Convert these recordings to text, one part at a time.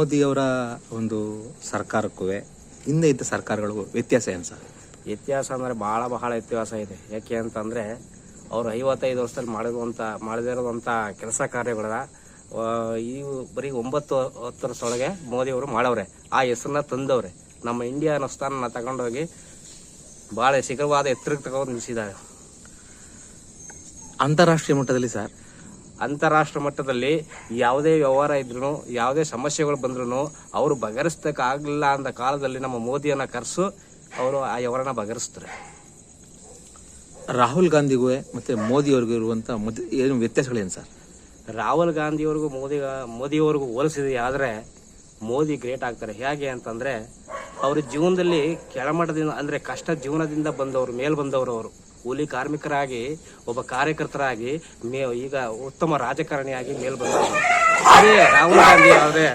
ಮೋದಿಯವರ ಒಂದು ಸರ್ಕಾರಕ್ಕೂ ಹಿಂದೆ ಇದ್ದ ಸರ್ಕಾರಗಳಿಗೂ ವ್ಯತ್ಯಾಸ ಏನು ಸರ್? ವ್ಯತ್ಯಾಸ ಅಂದರೆ ಭಾಳ ಬಹಳ ವ್ಯತ್ಯಾಸ ಇದೆ. ಯಾಕೆ ಅಂತಂದರೆ ಅವರು ಐವತ್ತೈದು ವರ್ಷದಲ್ಲಿ ಮಾಡಿರುವಂಥ ಮಾಡದಿರೋದಂಥ ಕೆಲಸ ಕಾರ್ಯಗಳ ಆ, ಈ ಬರೀ ಒಂಬತ್ತು ಹತ್ತು ವರ್ಷದೊಳಗೆ ಮೋದಿಯವರು ಮಾಡವ್ರೆ. ಆ ಹೆಸರನ್ನ ತಂದವ್ರೆ. ನಮ್ಮ ಇಂಡಿಯಾ ಸ್ಥಾನನ ತಗೊಂಡೋಗಿ ಭಾಳ ಶಿಖರವಾದ ಎತ್ತರಕ್ಕೆ ತಗೊಂಡು ನಿಲ್ಲಿಸಿದ್ದಾರೆ ಅಂತಾರಾಷ್ಟ್ರೀಯ ಮಟ್ಟದಲ್ಲಿ ಸರ್ ಅಂತಾರಾಷ್ಟ್ರ ಮಟ್ಟದಲ್ಲಿ ಯಾವುದೇ ವ್ಯವಹಾರ ಇದ್ರೂ ಯಾವುದೇ ಸಮಸ್ಯೆಗಳು ಬಂದ್ರೂ ಅವರು ಬಗೆಹರಿಸ್ತಕ್ಕಾಗಲಿಲ್ಲ ಅಂತ ಕಾಲದಲ್ಲಿ ನಮ್ಮ ಮೋದಿಯನ್ನ ಕರೆಸು ಅವರು ಆ ವ್ಯವಹಾರನ ಬಗೆಹರಿಸ್ತಾರೆ. ರಾಹುಲ್ ಗಾಂಧಿಗೂ ಮತ್ತು ಮೋದಿಯವ್ರಿಗೂ ಇರುವಂಥ ಇರುವಂತ ಏನು ವ್ಯತ್ಯಾಸಗಳೇನು ಸರ್? ರಾಹುಲ್ ಗಾಂಧಿಯವ್ರಿಗೂ ಮೋದಿ ಮೋದಿಯವ್ರಿಗೂ ಹೋಲಿಸಿದೆ ಆದರೆ ಮೋದಿ ಗ್ರೇಟ್ ಆಗ್ತಾರೆ. ಹೇಗೆ ಅಂತಂದರೆ ಅವ್ರ ಜೀವನದಲ್ಲಿ ಕೆಳಮಟ್ಟದಿಂದ ಅಂದರೆ ಕಷ್ಟ ಜೀವನದಿಂದ ಬಂದವರು ಮೇಲ್ ಬಂದವರು ಅವರು. ಕೂಲಿ ಕಾರ್ಮಿಕರಾಗಿ, ಒಬ್ಬ ಕಾರ್ಯಕರ್ತರಾಗಿ ಮೇ ಈಗ ಉತ್ತಮ ರಾಜಕಾರಣಿಯಾಗಿ ಮೇಲ್ ಬಂದವರು ಅದೇ ರಾಹುಲ್ ಗಾಂಧಿ ಅವರೇ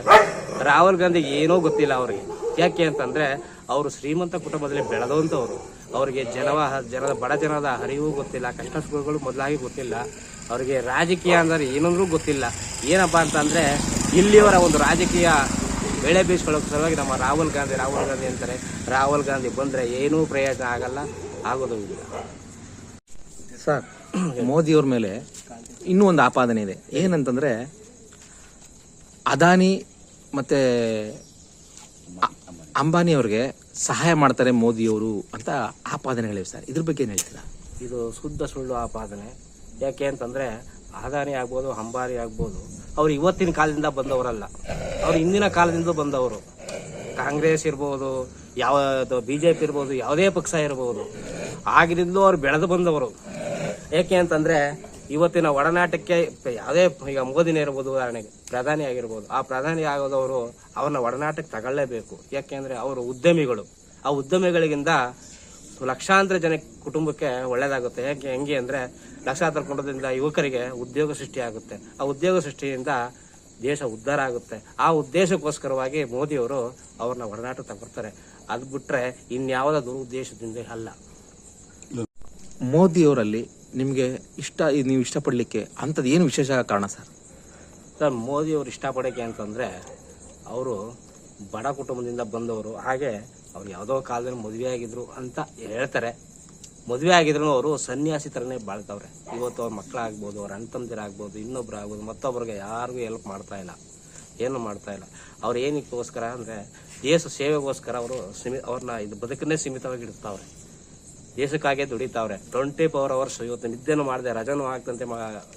ರಾಹುಲ್ ಗಾಂಧಿ ಏನೋ ಗೊತ್ತಿಲ್ಲ ಅವರಿಗೆ. ಯಾಕೆ ಅಂತಂದರೆ, ಅವರು ಶ್ರೀಮಂತ ಕುಟುಂಬದಲ್ಲಿ ಬೆಳೆದಂಥವ್ರು ಅವರಿಗೆ ಜನವ, ಜನದ, ಬಡ ಜನದ ಹರಿವು ಗೊತ್ತಿಲ್ಲ ಕಷ್ಟ ಸುಖಗಳು ಮೊದಲಾಗಿ ಗೊತ್ತಿಲ್ಲ. ಅವರಿಗೆ ರಾಜಕೀಯ ಅಂದರೆ ಏನಂದ್ರೂ ಗೊತ್ತಿಲ್ಲ. ಏನಪ್ಪ ಅಂತಂದರೆ, ಇಲ್ಲಿಯವರ ಒಂದು ರಾಜಕೀಯ ಬೆಳೆ ಬೀಸ್ಕೊಳ್ಳೋಕೆ ಸಲುವಾಗಿ ನಮ್ಮ ರಾಹುಲ್ ಗಾಂಧಿ ರಾಹುಲ್ ಗಾಂಧಿ ಅಂತಾರೆ. ರಾಹುಲ್ ಗಾಂಧಿ ಬಂದರೆ ಏನೂ ಪ್ರಯೋಜನ ಆಗಲ್ಲ, ಆಗೋದು ಸರ್ ಮೋದಿಯವ್ರ ಮೇಲೆ ಇನ್ನೂ ಒಂದು ಆಪಾದನೆ ಇದೆ. ಏನಂತಂದರೆ ಅದಾನಿ ಮತ್ತು ಅಂಬಾನಿ ಅವ್ರಿಗೆ ಸಹಾಯ ಮಾಡ್ತಾರೆ ಮೋದಿಯವರು ಅಂತ ಆಪಾದನೆಗಳಿವೆ ಸರ್. ಇದ್ರ ಬಗ್ಗೆ ಏನು ಹೇಳ್ತೀರಾ? ಇದು ಶುದ್ಧ ಸುಳ್ಳು ಆಪಾದನೆ. ಯಾಕೆ ಅಂತಂದರೆ ಅದಾನಿ ಆಗ್ಬೋದು ಅಂಬಾನಿ ಆಗ್ಬೋದು ಅವ್ರು ಇವತ್ತಿನ ಕಾಲದಿಂದ ಬಂದವರಲ್ಲ. ಅವ್ರು ಹಿಂದಿನ ಕಾಲದಿಂದ ಬಂದವರು. ಕಾಂಗ್ರೆಸ್ ಇರ್ಬೋದು ಯಾವ ಬಿ ಜೆ ಪಿ ಇರ್ಬೋದು ಯಾವುದೇ ಪಕ್ಷ ಇರ್ಬೋದು. ಆಗಿನಿಂದಲೂ ಅವ್ರು ಬೆಳೆದು ಬಂದವರು. ಯಾಕೆ ಅಂತಂದ್ರೆ ಇವತ್ತಿನ ಒಡನಾಟಕ್ಕೆ ಯಾವುದೇ ಈಗ ಮೋದಿನೇ ಇರ್ಬೋದು ಉದಾಹರಣೆಗೆ ಪ್ರಧಾನಿ ಆಗಿರ್ಬೋದು, ಆ ಪ್ರಧಾನಿ ಆಗೋದವರು ಅವ್ರನ್ನ ಒಡನಾಟಕ್ಕೆ ತಗೊಳ್ಳೇಬೇಕು. ಯಾಕೆಂದ್ರೆ ಅವರು ಉದ್ಯಮಿಗಳು. ಆ ಉದ್ಯಮಿಗಳಿಗಿಂತ ಲಕ್ಷಾಂತರ ಜನ ಕುಟುಂಬಕ್ಕೆ ಒಳ್ಳೇದಾಗುತ್ತೆ. ಯಾಕೆ ಹೆಂಗೆ ಅಂದರೆ ಲಕ್ಷಾಂತರ ಕುಟುಂಬದಿಂದ ಯುವಕರಿಗೆ ಉದ್ಯೋಗ ಸೃಷ್ಟಿಯಾಗುತ್ತೆ ಆ ಉದ್ಯೋಗ ಸೃಷ್ಟಿಯಿಂದ ದೇಶ ಉದ್ಧಾರ ಆಗುತ್ತೆ. ಆ ಉದ್ದೇಶಕ್ಕೋಸ್ಕರವಾಗಿ ಮೋದಿಯವರು ಅವ್ರನ್ನ ಒಡನಾಟ ತಗೊಳ್ತಾರೆ. ಅದು ಬಿಟ್ಟರೆ ಇನ್ಯಾವುದೋ ದುರುದ್ದೇಶದಿಂದ ಅಲ್ಲ. ಮೋದಿಯವರಲ್ಲಿ ನಿಮಗೆ ಇಷ್ಟ ನೀವು ಇಷ್ಟಪಡಲಿಕ್ಕೆ ಅಂಥದ್ದು ಏನು ವಿಶೇಷ ಕಾರಣ ಸರ್? ಸರ್ ಮೋದಿಯವರು ಇಷ್ಟಪಡೋಕೆ ಅಂತಂದರೆ ಅವರು ಬಡ ಕುಟುಂಬದಿಂದ ಬಂದವರು, ಹಾಗೆ ಅವ್ರು ಯಾವುದೋ ಕಾಲದಲ್ಲಿ ಮದುವೆ ಆಗಿದ್ರು ಅಂತ ಹೇಳ್ತಾರೆ. ಮದುವೆ ಆಗಿದ್ರು ಅವರು ಸನ್ಯಾಸಿ ಥರನೇ ಬಾಳ್ತವ್ರೆ. ಇವತ್ತು ಅವ್ರ ಮಕ್ಕಳಾಗ್ಬೋದು, ಅವ್ರ ಅಣ್ಣ ತಮ್ಮದಿರಾಗ್ಬೋದು ಇನ್ನೊಬ್ರು ಆಗ್ಬೋದು ಮತ್ತೊಬ್ರಿಗೆ ಯಾರಿಗೂ ಹೆಲ್ಪ್ ಮಾಡ್ತಾ ಇಲ್ಲ. ಏನು ಮಾಡ್ತಾ ಇಲ್ಲ. ಅವ್ರು ಏನಕ್ಕೋಸ್ಕರ ಅಂದರೆ ದೇಶ ಸೇವೆಗೋಸ್ಕರ ಅವರು ಸೀಮಿ ಅವ್ರನ್ನ ಇದು ಬದುಕನ್ನೇ ಸೀಮಿತವಾಗಿ ಇಡ್ತಾವ್ರೆ. ದೇಶಕ್ಕಾಗೆ ದುಡಿತಾವ್ರೆ. ಟ್ವೆಂಟಿ ಫೋರ್ ಅವರ್ಸ್ ಇವತ್ತು ನಿದ್ದೆನೂ ಮಾಡಿದೆ ರಜನೂ ಆಗ್ತಂತೆ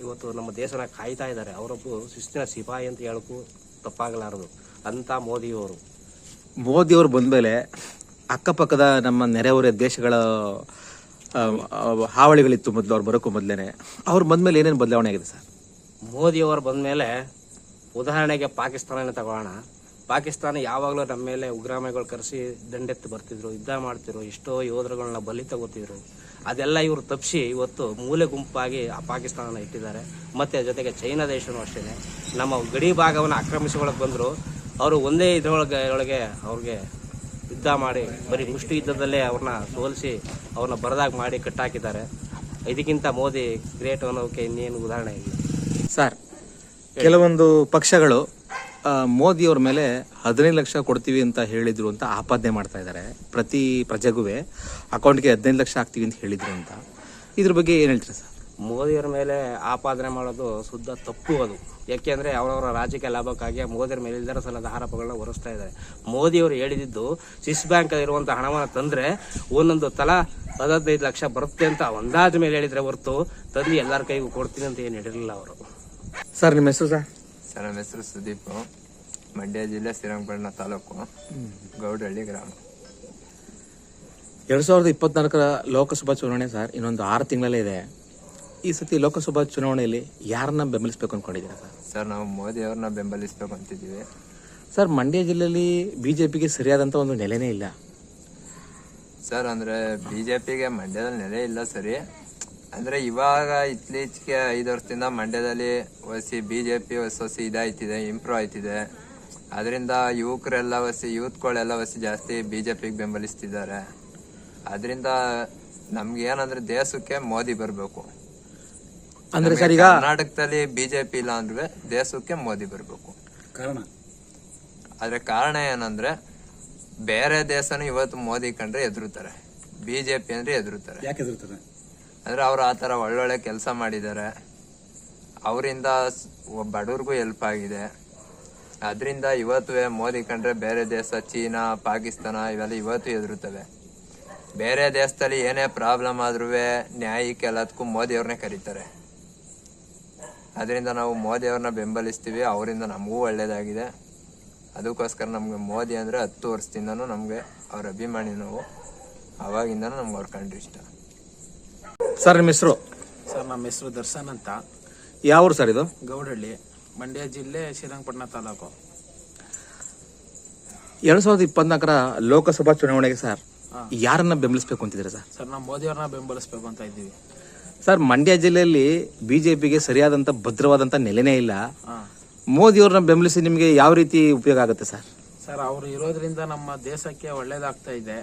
ಇವತ್ತು ನಮ್ಮ ದೇಶನ ಕಾಯ್ತಾ ಇದ್ದಾರೆ ಅವರೊಬ್ಬ ಶಿಸ್ತಿನ ಸಿಪಾಯಿ ಅಂತ ಹೇಳಕ್ಕೂ ತಪ್ಪಾಗಲಾರದು. ಅಂತ ಮೋದಿಯವರು. ಮೋದಿಯವರು ಬಂದಮೇಲೆ ಅಕ್ಕಪಕ್ಕದ ನಮ್ಮ ನೆರೆಹೊರೆ ದೇಶಗಳ ಹಾವಳಿಗಳಿತ್ತು ಮೊದಲು ಅವ್ರು ಬರೋಕ್ಕೂ ಮೊದಲೇ ಅವ್ರು ಬಂದಮೇಲೆ ಏನೇನು ಬದಲಾವಣೆ ಆಗಿದೆ ಸರ್? ಮೋದಿಯವರು ಬಂದಮೇಲೆ ಉದಾಹರಣೆಗೆ ಪಾಕಿಸ್ತಾನನೇ ತಗೊಳ್ಳೋಣ ಪಾಕಿಸ್ತಾನ ಯಾವಾಗಲೂ ನಮ್ಮ ಮೇಲೆ ಉಗ್ರಾಮಗಳು ಕರೆಸಿ ದಂಡೆತ್ತು ಬರ್ತಿದ್ರು, ಯುದ್ಧ ಮಾಡ್ತಿದ್ರು, ಎಷ್ಟೋ ಯೋಧರುಗಳನ್ನ ಬಲಿ ತಗೋತಿದ್ರು. ಅದೆಲ್ಲ ಇವರು ತಪ್ಪಿಸಿ ಇವತ್ತು ಮೂಲೆ ಗುಂಪಾಗಿ ಆ ಪಾಕಿಸ್ತಾನನ ಇಟ್ಟಿದ್ದಾರೆ. ಮತ್ತು ಜೊತೆಗೆ ಚೈನಾ ದೇಶನೂ ಅಷ್ಟೇ. ನಮ್ಮ ಗಡಿ ಭಾಗವನ್ನು ಆಕ್ರಮಿಸಿಕೊಳ್ಳಕ್ಕೆ ಬಂದರು. ಅವರು ಒಂದೇ ಇದರೊಳಗೆ ಒಳಗೆ ಅವ್ರಿಗೆ ಯುದ್ಧ ಮಾಡಿ, ಬರೀ ಮುಷ್ಟಿ ಯುದ್ಧದಲ್ಲೇ ಅವ್ರನ್ನ ಸೋಲಿಸಿ ಅವ್ರನ್ನ ಬರದಾಗ ಮಾಡಿ ಕಟ್ಟಾಕಿದ್ದಾರೆ. ಇದಕ್ಕಿಂತ ಮೋದಿ ಗ್ರೇಟ್ ಅನ್ನೋಕೆ ಇನ್ನೇನು ಉದಾಹರಣೆ ಇಲ್ಲ. ಸರ್, ಕೆಲವೊಂದು ಪಕ್ಷಗಳು ಮೋದಿಯವ್ರ ಮೇಲೆ ಹದಿನೈದು ಲಕ್ಷ ಕೊಡ್ತೀವಿ ಅಂತ ಹೇಳಿದ್ರು ಅಂತ ಆಪಾದನೆ ಮಾಡ್ತಾ ಇದ್ದಾರೆ ಪ್ರತಿ ಪ್ರಜೆಗೂ ಅಕೌಂಟ್ಗೆ ಹದಿನೈದು ಲಕ್ಷ ಹಾಕ್ತೀವಿ ಅಂತ ಹೇಳಿದ್ರು ಅಂತ. ಇದ್ರ ಬಗ್ಗೆ ಏನು ಹೇಳ್ತೀರಾ ಸರ್? ಮೋದಿಯವ್ರ ಮೇಲೆ ಆಪಾದನೆ ಮಾಡೋದು ಶುದ್ಧ ತಪ್ಪು ಅದು. ಯಾಕೆಂದ್ರೆ ಅವರವರ ರಾಜಕೀಯ ಲಾಭಕ್ಕಾಗಿ ಮೋದಿಯವ್ರ ಮೇಲೆ ಇಲ್ದರ ಸಲದ ಆರೋಪಗಳನ್ನ ಹೊರಿಸ್ತಾ ಇದ್ದಾರೆ. ಮೋದಿಯವರು ಹೇಳಿದ್ದು ಸ್ವಿಸ್ ಬ್ಯಾಂಕ್ ಇರುವಂತಹ ಹಣವನ್ನು ತಂದ್ರೆ ಒಂದೊಂದು ತಲಾ ಹದಿನೈದು ಲಕ್ಷ ಬರುತ್ತೆ ಅಂತ ಅಂದಾಜು ಮೇಲೆ ಹೇಳಿದ್ರೆ ಹೊರತು ತಂದು ಎಲ್ಲರ ಕೈಗೂ ಕೊಡ್ತೀನಿ ಅಂತ ಏನು ಹೇಳಿರಲಿಲ್ಲ ಅವರು. ಸರ್ ನಿಮ್ಮ ಹೆಸರು ಸರ್? ಸರ್ ನಮ್ಮ ಹೆಸರು ಸುದೀಪ್. ಮಂಡ್ಯ ಜಿಲ್ಲೆ ಶ್ರೀರಂಗಪಟ್ಟಣ ತಾಲೂಕು. ಗೌಡಹಳ್ಳಿ ಗ್ರಾಮ. ಎರಡು ಸಾವಿರದ ಇಪ್ಪತ್ನಾಲ್ಕರ ಲೋಕಸಭಾ ಚುನಾವಣೆ ಸರ್ ಇನ್ನೊಂದು ಆರು ತಿಂಗಳಲ್ಲೇ ಇದೆ. ಈ ಸತಿ ಲೋಕಸಭಾ ಚುನಾವಣೆಯಲ್ಲಿ ಯಾರನ್ನ ಬೆಂಬಲಿಸಬೇಕು ಅಂದ್ಕೊಂಡಿದ್ದೀರಾ ಸರ್? ಸರ್ ನಾವು ಮೋದಿ ಅವ್ರನ್ನ ಬೆಂಬಲಿಸಬೇಕು ಅಂತಿದ್ದೀವಿ. ಸರ್ ಮಂಡ್ಯ ಜಿಲ್ಲೆಯಲ್ಲಿ ಬಿ ಜೆ ಪಿಗೆ ಸರಿಯಾದಂಥ ಒಂದು ನೆಲೆನೇ ಇಲ್ಲ. ಸರ್ ಅಂದರೆ ಬಿ ಜೆ ಪಿಗೆ ಮಂಡ್ಯದಲ್ಲಿ ನೆಲೆ ಇಲ್ಲ ಸರಿ. ಅಂದ್ರೆ ಇವಾಗ ಇತ್ತೀಚೆಗೆ ಐದು ವರ್ಷದಿಂದ ಮಂಡ್ಯದಲ್ಲಿ ಹೊಸಿ ಬಿಜೆಪಿ ಹೊಸ ಹೊಸಿ ಇದಾಯ್ತಿದೆ ಇಂಪ್ರೂವ್ ಆಯ್ತಿದೆ. ಅದರಿಂದ ಯುವಕರೆಲ್ಲ ಒಸಿ ಯೂತ್ಗಳೆಲ್ಲ ಒಸಿ ಜಾಸ್ತಿ ಬಿಜೆಪಿಗೆ ಬೆಂಬಲಿಸ್ತಿದ್ದಾರೆ. ಅದರಿಂದ ನಮ್ಗೆ ಏನಂದ್ರೆ ದೇಶಕ್ಕೆ ಮೋದಿ ಬರಬೇಕು. ಅಂದ್ರೆ ಸರ್ ಈಗ ಕರ್ನಾಟಕದಲ್ಲಿ ಬಿಜೆಪಿ ಇಲ್ಲ ಅಂದ್ರೆ ದೇಶಕ್ಕೆ ಮೋದಿ ಬರಬೇಕು. ಆದ್ರೆ ಕಾರಣ ಏನಂದ್ರೆ ಬೇರೆ ದೇಶನೂ ಇವತ್ತು ಮೋದಿ ಕಂಡ್ರೆ ಎದುರುತ್ತಾರೆ. ಬಿಜೆಪಿ ಅಂದ್ರೆ ಎದುರುತ್ತಾರೆ. ಯಾಕೆ ಹೆದರ್ತಾರೆ ಅಂದ್ರೆ ಅವರು ಆ ಥರ ಒಳ್ಳೊಳ್ಳೆ ಕೆಲಸ ಮಾಡಿದ್ದಾರೆ. ಅವರಿಂದ ಬಡವ್ರಿಗೂ ಹೆಲ್ಪ್ ಆಗಿದೆ. ಅದರಿಂದ ಇವತ್ತು ಮೋದಿ ಕಂಡ್ರೆ ಬೇರೆ ದೇಶ, ಚೀನಾ, ಪಾಕಿಸ್ತಾನ ಇವೆಲ್ಲ ಇವತ್ತು ಎದುರುತ್ತವೆ ಬೇರೆ ದೇಶದಲ್ಲಿ ಏನೇ ಪ್ರಾಬ್ಲಮ್ ಆದ್ರೂ ನ್ಯಾಯಕ್ಕೆ ಎಲ್ಲದಕ್ಕೂ ಮೋದಿ ಅವ್ರನ್ನೇ ಕರೀತಾರೆ. ಅದರಿಂದ ನಾವು ಮೋದಿ ಅವ್ರನ್ನ ಬೆಂಬಲಿಸ್ತೀವಿ, ಅವರಿಂದ ನಮಗೂ ಒಳ್ಳೆಯದಾಗಿದೆ ಅದಕ್ಕೋಸ್ಕರ ನಮಗೆ ಮೋದಿ ಅಂದರೆ ಹತ್ತು ವರ್ಷದಿಂದನೂ ನಮಗೆ ಅವ್ರ ಅಭಿಮಾನಿ ನಾವು. ಅವಾಗಿಂದನೂ ನಮ್ಗೆ ಅವ್ರ ಕಂಡ್ರೆ ಇಷ್ಟ ಸರ್ ನಿಮ್ಮ ಹೆಸರು? ಸರ್ ನಮ್ಮ ಹೆಸರು ದರ್ಶನ್ ಅಂತ. ಯಾವ ಊರು ಸರ್ ಇದು? ಗೌಡಹಳ್ಳಿ ಮಂಡ್ಯ ಜಿಲ್ಲೆ ಶ್ರೀರಂಗಪಟ್ಟಣ ತಾಲೂಕು. ಎರಡ್ ಸಾವಿರದ ಇಪ್ಪತ್ನಾಲ್ಕರ ಲೋಕಸಭಾ ಚುನಾವಣೆಗೆ ಸರ್ ಯಾರನ್ನ ಬೆಂಬಲಿಸಬೇಕು ಅಂತಿದ್ದೀರಾ ಸರ್? ಸರ್ ನಾವು ಮೋದಿಯವ್ರನ್ನ ಬೆಂಬಲಿಸಬೇಕು ಅಂತ ಇದ್ದೀವಿ. ಸರ್ ಮಂಡ್ಯ ಜಿಲ್ಲೆಯಲ್ಲಿ ಬಿಜೆಪಿಗೆ ಸರಿಯಾದಂತ ಭದ್ರವಾದಂತ ನೆಲೆನೇ ಇಲ್ಲ. ಮೋದಿಯವ್ರನ್ನ ಬೆಂಬಲಿಸಿ ನಿಮಗೆ ಯಾವ ರೀತಿ ಉಪಯೋಗ ಆಗುತ್ತೆ ಸರ್? ಸರ್ ಅವರು ಇರೋದ್ರಿಂದ ನಮ್ಮ ದೇಶಕ್ಕೆ ಒಳ್ಳೇದಾಗ್ತಾ ಇದೆ.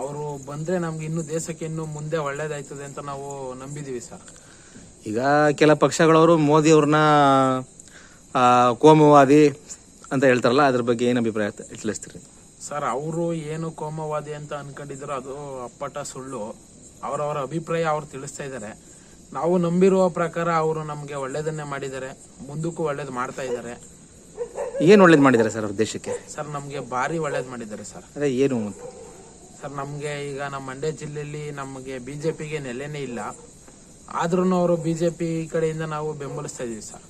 ಅವರು ಬಂದ್ರೆ ನಮ್ಗೆ ಇನ್ನು ದೇಶಕ್ಕೆ ಇನ್ನು ಮುಂದೆ ಒಳ್ಳೇದಾಯ್ತದೆ ಅಂತ ನಾವು ನಂಬಿದೀವಿ ಸರ್ ಈಗ ಕೆಲ ಪಕ್ಷಗಳವರು ಮೋದಿ ಅವ್ರನ್ನ ಕೋಮವಾದಿ ಅಂತ ಹೇಳ್ತಾರಲ್ಲ ಅದ್ರ ಬಗ್ಗೆ ಏನು ಅಭಿಪ್ರಾಯ ತಿಳಿಸ್ತೀರಿ? ಸರ್ ಅವರು ಏನು ಕೋಮವಾದಿ ಅಂತ ಅನ್ಕೊಂಡಿದ್ರು ಅದು ಅಪ್ಪಟ ಸುಳ್ಳು. ಅವರವರ ಅಭಿಪ್ರಾಯ ಅವ್ರು ತಿಳಿಸ್ತಾ ಇದ್ದಾರೆ ನಾವು ನಂಬಿರುವ ಪ್ರಕಾರ ಅವರು ನಮಗೆ ಒಳ್ಳೇದನ್ನೇ ಮಾಡಿದ್ದಾರೆ. ಮುಂದಕ್ಕೂ ಒಳ್ಳೇದು ಮಾಡ್ತಾ ಇದ್ದಾರೆ ಏನು ಒಳ್ಳೇದು ಮಾಡಿದ್ದಾರೆ ಸರ್ ಅವ್ರ ದೇಶಕ್ಕೆ? ಸರ್ ನಮಗೆ ಭಾರಿ ಒಳ್ಳೇದು ಮಾಡಿದ್ದಾರೆ ಸರ್ ಅದೇ ಏನು ಅಂತ? ಸರ್, ನಮಗೆ ಈಗ ನಮ್ಮ ಮಂಡ್ಯ ಜಿಲ್ಲೆಯಲ್ಲಿ ನಮಗೆ ಬಿಜೆಪಿಗೆ ನೆಲೆನೇ ಇಲ್ಲ. ಆದ್ರೂ ಅವರು ಬಿಜೆಪಿ ಕಡೆಯಿಂದ ನಾವು ಬೆಂಬಲಿಸ್ತಾ ಇದೀವಿ ಸರ್.